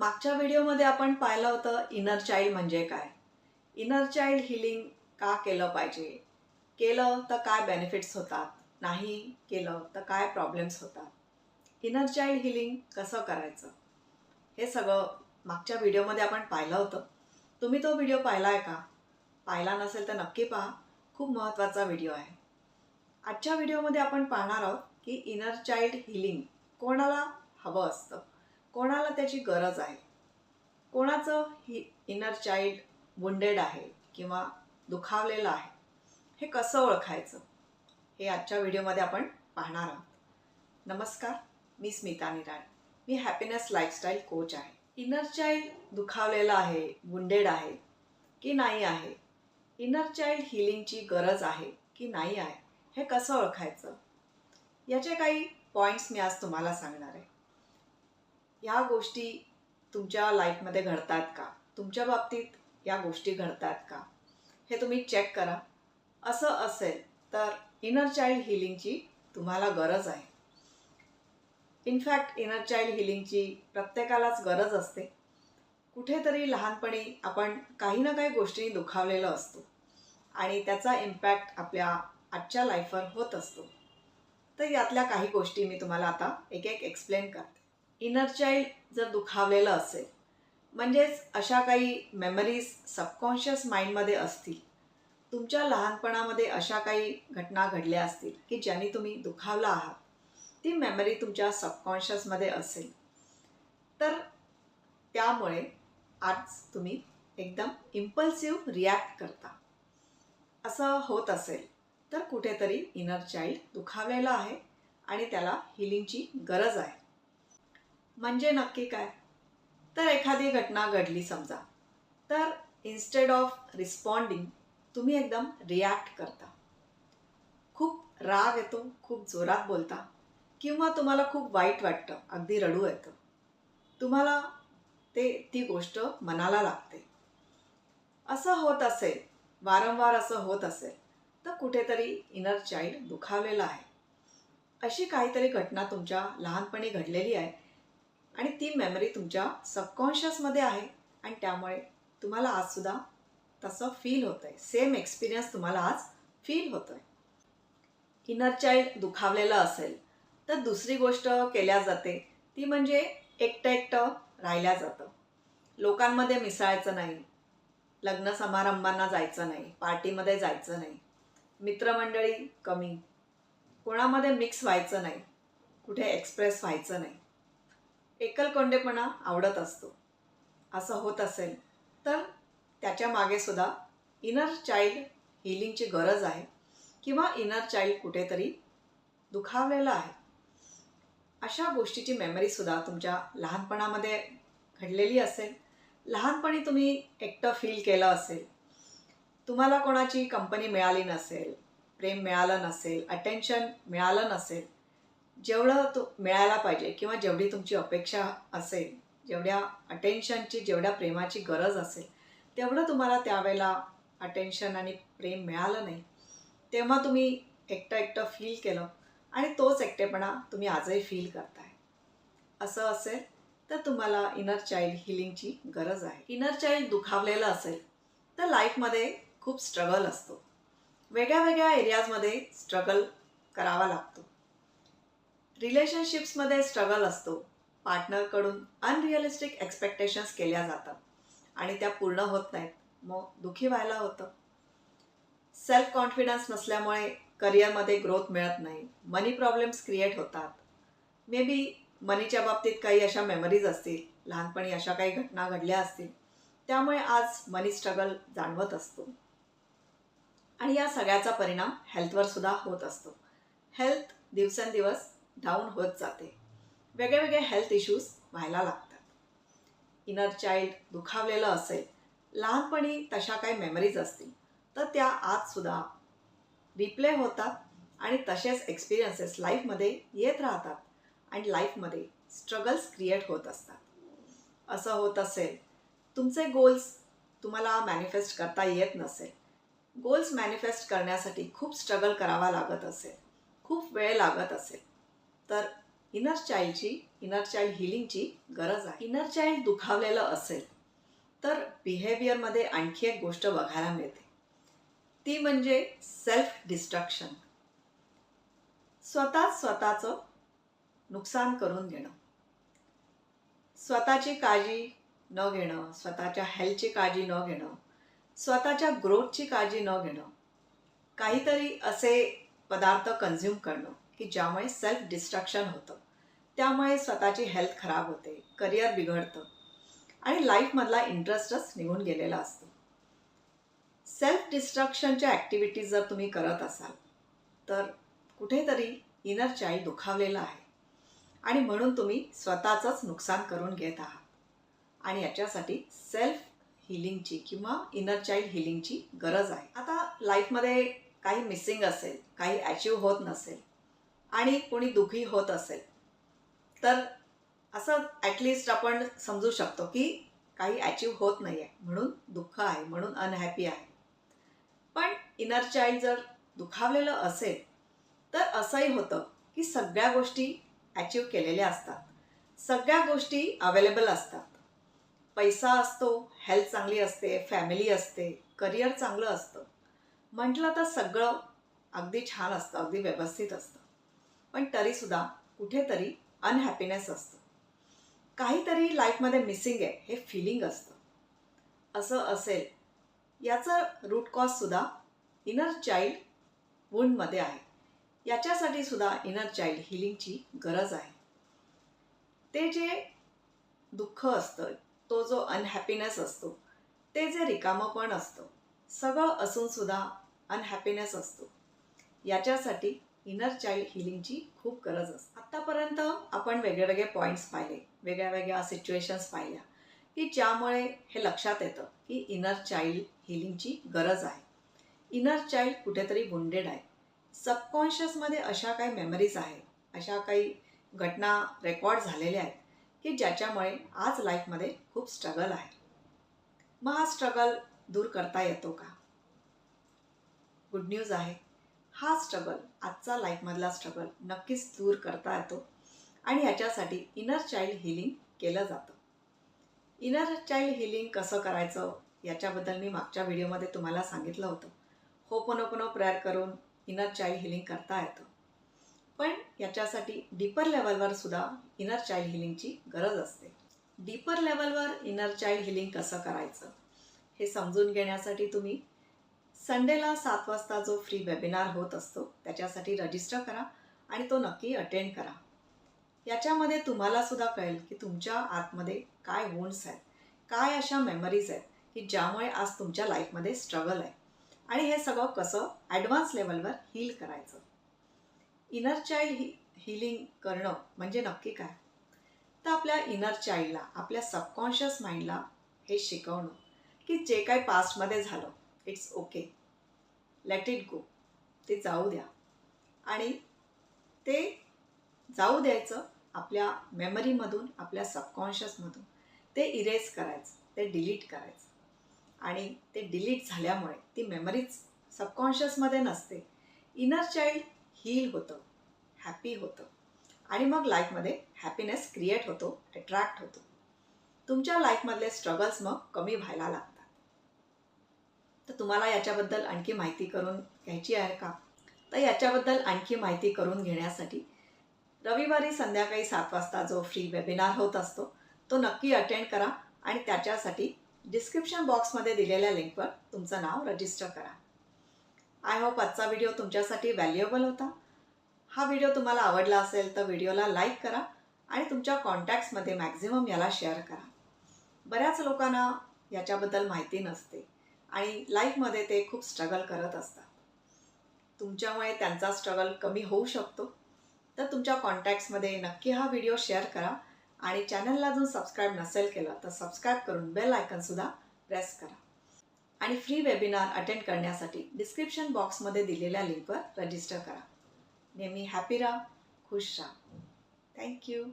मागच्या व्हिडिओमध्ये आपण पाहिलं होतं इनर चाइल्ड म्हणजे काय? इनर चाइल्ड हिलिंग का केलं पाहिजे? केलं तर काय बेनिफिट्स होतात? नाही केलं तर काय प्रॉब्लेम्स होतात? इनर चाइल्ड हिलिंग कसं करायचं? हे सगळं मागच्या व्हिडिओमध्ये आपण पाहिलं होतं. तुम्ही तो व्हिडिओ पाहिला आहे का? पाहिला नसेल तर नक्की पहा. खूप महत्त्वाचा व्हिडिओ आहे. आजच्या व्हिडिओमध्ये आपण पाहणार आहोत की इनर चाइल्ड हिलिंग कोणाला हवं असतं? कोणाला त्याची गरज आहे? कोणाचं ही इनर चाइल्ड वुंडेड आहे किंवा दुखावलेलं आहे? हे कसं ओळखायचं? हे आजच्या व्हिडिओमध्ये आपण पाहणार आहोत. नमस्कार मी स्मिता निराळ. मी हॅपीनेस लाईफस्टाईल कोच आहे. इनर चाइल्ड दुखावलेलं आहे वुंडेड आहे की नाही आहे? इनर चाइल्ड हिलिंगची गरज आहे की नाही आहे? हे कसं ओळखायचं? याचे काही पॉईंट्स मी आज तुम्हाला सांगणार आहे. ह्या गोष्टी तुमच्या लाईफमध्ये घडतात का? तुमच्या बाबतीत या गोष्टी घडतात का? हे तुम्ही चेक करा. असं असेल तर इनर चाइल्ड हिलिंगची तुम्हाला गरज आहे. इनफॅक्ट इनर चाइल्ड हिलिंगची प्रत्येकालाच गरज असते. कुठेतरी लहानपणी आपण काही ना काही गोष्टी दुखावलेलं असतो आणि त्याचा इम्पॅक्ट आपल्या आजच्या लाईफवर होत असतो. तर यातल्या काही गोष्टी मी तुम्हाला आता एक एक एक्सप्लेन करते. इनर चाइल्ड जर दुखावलेलं असेल म्हणजेच अशा काही मेमरीज सबकॉन्शियस माइंडमध्ये असतील तुमच्या लहानपणामध्ये अशा काही घटना घडल्या असतील की ज्यांनी तुम्ही दुखावला आहात ती मेमरी तुमच्या सबकॉन्शियसमध्ये असेल. तर त्यामुळे आज तुम्ही एकदम इम्पल्सिव्ह रिॲक्ट करता. असं होत असेल तर कुठेतरी इनर चाइल्ड दुखावलेलं आहे आणि त्याला हिलिंगची गरज आहे. म्हणजे नक्की काय? तर एखादी घटना घडली समजा. तर इन्स्टेड ऑफ रिस्पॉन्डिंग तुम्ही एकदम रिॲक्ट करता. खूप राग येतो खूप जोरात बोलता किंवा तुम्हाला खूप वाईट वाटतं अगदी रडू येतं. तुम्हाला ते ती गोष्ट मनाला लागते. असं होत असेल वारंवार असं होत असेल तर कुठेतरी इनर चाइल्ड दुखावलेलं आहे. अशी काहीतरी घटना तुमच्या लहानपणी घडलेली आहे आणि ती मेमरी तुमच्या सबकॉन्शियसमध्ये आहे. आणि त्यामुळे तुम्हाला आजसुद्धा तसं फील होतं आहे सेम एक्सपिरियन्स तुम्हाला आज फील होतो आहे इनर चाइल्ड दुखावलेलं असेल तर दुसरी गोष्ट केल्या जाते. ती म्हणजे एकटं एकटं राहिल्या जातं. लोकांमध्ये मिसळायचं नाही. लग्न समारंभांना जायचं नाही. पार्टीमध्ये जायचं नाही. मित्रमंडळी कमी. कोणामध्ये मिक्स व्हायचं नाही. कुठे एक्सप्रेस व्हायचं नाही. एकलकोंडेपणा आवडत असतो. असं होत असेल तर त्याच्यामागे सुद्धा इनर चाइल्ड हिलिंगची गरज आहे किंवा इनर चाइल्ड कुठेतरी दुखावलेला आहे. अशा गोष्टीची मेमरीसुद्धा तुमच्या लहानपणामध्ये घडलेली असेल. लहानपणी तुम्ही एकटं फील केलं असेल. तुम्हाला कोणाची कंपनी मिळाली नसेल प्रेम मिळालं नसेल अटेन्शन मिळालं नसेल जेवढं तो मिळायला पाहिजे किंवा जेवढी तुमची अपेक्षा असेल जेवढ्या अटेन्शनची जेवढ्या प्रेमाची गरज असेल तेवढं तुम्हाला त्यावेळेला अटेन्शन आणि प्रेम मिळालं नाही तेव्हा तुम्ही एकटं एकटं फील केलं आणि तोच एकटेपणा तुम्ही आजही फील करताय. असं असेल तर तुम्हाला इनर चाइल्ड हिलिंगची गरज आहे. इनर चाइल्ड दुखावलेलं असेल तर लाईफमध्ये खूप स्ट्रगल असतो. वेगळ्या वेगळ्या एरियाजमध्ये स्ट्रगल करावा लागतो. रिलेशनशिप्समध्ये स्ट्रगल असतो. पार्टनरकडून अनरिअलिस्टिक एक्सपेक्टेशन्स केल्या जातात. आणि त्या पूर्ण होत नाहीत. मग दुःखी व्हायला होतं. सेल्फ कॉन्फिडन्स नसल्यामुळे करिअरमध्ये ग्रोथ मिळत नाही. मनी प्रॉब्लेम्स क्रिएट होतात. मे बी मनीच्या बाबतीत काही अशा मेमरीज असतील. लहानपणी अशा काही घटना घडल्या असतील. त्यामुळे आज मनी स्ट्रगल जाणवत असतो. आणि या सगळ्याचा परिणाम हेल्थवर सुद्धा होत असतो. हेल्थ दिवसेंदिवस डाऊन होत जाते. वेगळे वेगळे हेल्थ इश्यूज व्हायला लागतात. इनर चाइल्ड दुखावलेलं असेल लहानपणी तशा काही मेमरीज असतील तर त्या आजसुद्धा रिप्ले होतात आणि तसेच एक्सपिरियन्सेस लाईफमध्ये येत राहतात आणि लाईफमध्ये स्ट्रगल्स क्रिएट होत असतात. असं होत असेल तुमचे गोल्स तुम्हाला मॅनिफेस्ट करता येत नसेल. गोल्स मॅनिफेस्ट करण्यासाठी खूप स्ट्रगल करावा लागत असेल खूप वेळ लागत असेल. तर इनर चाईल्डची इनर चाईल्ड हिलिंगची गरज आहे. इनर चाईल्ड दुखावलेलं असेल तर बिहेवियरमध्ये आणखी एक गोष्ट बघायला मिळते. ती म्हणजे सेल्फ डिस्ट्रक्शन स्वतः स्वतःचं नुकसान करून घेणं. स्वतःची काळजी न घेणं स्वतःच्या हेल्थची काळजी न घेणं स्वतःच्या ग्रोथची काळजी न घेणं काहीतरी असे पदार्थ कन्झ्युम करणं. की ज्यामुळे सेल्फ डिस्ट्रक्शन होतं. त्यामुळे स्वतःची हेल्थ खराब होते करिअर बिघडतं आणि लाईफमधला इंटरेस्टच निघून गेलेला असतो. सेल्फ डिस्ट्रक्शनच्या ॲक्टिव्हिटीज जर तुम्ही करत असाल तर कुठेतरी इनर चाईल्ड दुखावलेला आहे. आणि म्हणून तुम्ही स्वतःचंच नुकसान करून घेत आहात. आणि याच्यासाठी सेल्फ हिलिंगची किंवा इनर चाइल्ड हिलिंगची गरज आहे. आता लाईफमध्ये काही मिसिंग असेल काही अचीव होत नसेल आणि कोणी दुःखी होत असेल. तर असं ॲटलिस्ट आपण समजू शकतो की काही अचीव होत नाही आहे म्हणून दुःख आहे म्हणून अनहॅपी आहे. पण इनर चाइल्ड जर दुखावलेलं असेल तर असंही होतं की सगळ्या गोष्टी अचीव केलेल्या असतात. सगळ्या गोष्टी अवेलेबल असतात. पैसा असतो हेल्थ चांगली असते फॅमिली असते करिअर चांगलं असतं. म्हटलं तर सगळं अगदी छान असतं अगदी व्यवस्थित असतं. पण तरीसुद्धा कुठेतरी अनहॅपीनेस असतं. काहीतरी लाईफमध्ये मिसिंग आहे हे फिलिंग असतं. असं असेल याचं रूट कॉजसुद्धा इनर चाइल्ड वुंडमध्ये आहे. याच्यासाठी सुद्धा इनर चाइल्ड हिलिंगची गरज आहे. ते जे दुःख असतं तो जो अनहॅपीनेस असतो ते जे रिकामं पण असतं सगळं असूनसुद्धा अनहॅपीनेस असतो याच्यासाठी इनर चाइल्ड हिलिंगची खूप गरज असते. आत्तापर्यंत आपण वेगळे वेगळे पॉईंट्स पाहिले वेगळ्या वेगळ्या सिच्युएशन्स पाहिल्या की ज्यामुळे हे लक्षात येतं की इनर चाइल्ड हिलिंगची गरज आहे. इनर चाइल्ड कुठेतरी वुंडेड आहे. सबकॉन्शियसमध्ये अशा काही मेमरीज आहेत अशा काही घटना रेकॉर्ड झालेल्या आहेत की ज्याच्यामुळे आज लाईफमध्ये खूप स्ट्रगल आहे. मग हा स्ट्रगल दूर करता येतो का? गुड न्यूज आहे. हा स्ट्रगल आजचा लाईफमधला स्ट्रगल नक्कीच दूर करता येतो. आणि याच्यासाठी इनर चाइल्ड हिलिंग केलं जातं. इनर चाइल्ड हिलिंग कसं करायचं याच्याबद्दल मी मागच्या व्हिडिओमध्ये तुम्हाला सांगितलं होतं. होपनोपनो प्रेयर करून इनर चाइल्ड हिलिंग करता येतं. पण याच्यासाठी डीपर लेवलवर सुद्धा इनर चाइल्ड हिलिंगची गरज असते. डीपर लेवलवर इनर चाइल्ड हिलिंग कसं करायचं हे समजून घेण्यासाठी तुम्ही संडेला सात वाजता जो फ्री वेबिनार होत असतो त्याच्यासाठी रजिस्टर करा आणि तो नक्की अटेंड करा. याच्यामध्ये तुम्हाला सुद्धा कळेल की तुमच्या आतमध्ये काय वोंड्स आहेत काय अशा मेमरीज आहेत की ज्यामुळे आज तुमच्या लाईफमध्ये स्ट्रगल आहे. आणि हे सगळं कसं ॲडव्हान्स लेवलवर हील करायचं. इनर चाइल्ड ही हिलिंग करणं म्हणजे नक्की काय? तर आपल्या इनर चाइल्डला आपल्या सबकॉन्शियस माइंडला हे शिकवणं की जे काय पास्टमध्ये झालं it's okay let it go ते जाऊ द्या. आणि ते जाऊ द्यायचं आपल्या मेमरीमधून आपल्या सबकॉन्शियसमधून ते इरेज करायचं. ते डिलीट करायचं. आणि ते डिलीट झाल्यामुळे ती मेमरीच सबकॉन्शियसमध्ये नसते. इनर चाइल्ड हील होतं. हॅपी होतं. आणि मग लाईफमध्ये हॅपीनेस क्रिएट होतो अट्रॅक्ट होतो. तुमच्या लाईफमधले स्ट्रगल्स मग कमी व्हायला लागतात. तुम्हाला याच्याबद्दल आणखी माहिती करून घ्यायची आहे का? तर याच्याबद्दल आणखी माहिती करून घेण्यासाठी रविवारी संध्याकाळी सात वाजता जो फ्री वेबिनार होत असतो तो नक्की अटेंड करा आणि त्याच्यासाठी डिस्क्रिप्शन बॉक्समध्ये दिलेल्या लिंकवर तुमचं नाव रजिस्टर करा. आय होप आजचा व्हिडिओ तुमच्यासाठी व्हॅल्युएबल होता. हा व्हिडिओ तुम्हाला आवडला असेल तर व्हिडिओला लाईक करा आणि तुमच्या कॉन्टॅक्ट्समध्ये मॅक्झिमम याला शेअर करा. बऱ्याच लोकांना याच्याबद्दल माहिती नसते. आणि लाईफमध्ये ते खूप स्ट्रगल करत असतात. तुमच्यामुळे त्यांचा स्ट्रगल कमी होऊ शकतो. तर तुमच्या कॉन्टॅक्ट्समध्ये नक्की हा व्हिडिओ शेअर करा. आणि चॅनलला अजून सबस्क्राईब नसेल केलं तर सबस्क्राईब करून बेल आयकनसुद्धा प्रेस करा. आणि फ्री वेबिनार अटेंड करण्यासाठी डिस्क्रिप्शन बॉक्समध्ये दिलेल्या लिंकवर रजिस्टर करा. नेहमी हॅपी राहा खुश राहा. थँक्यू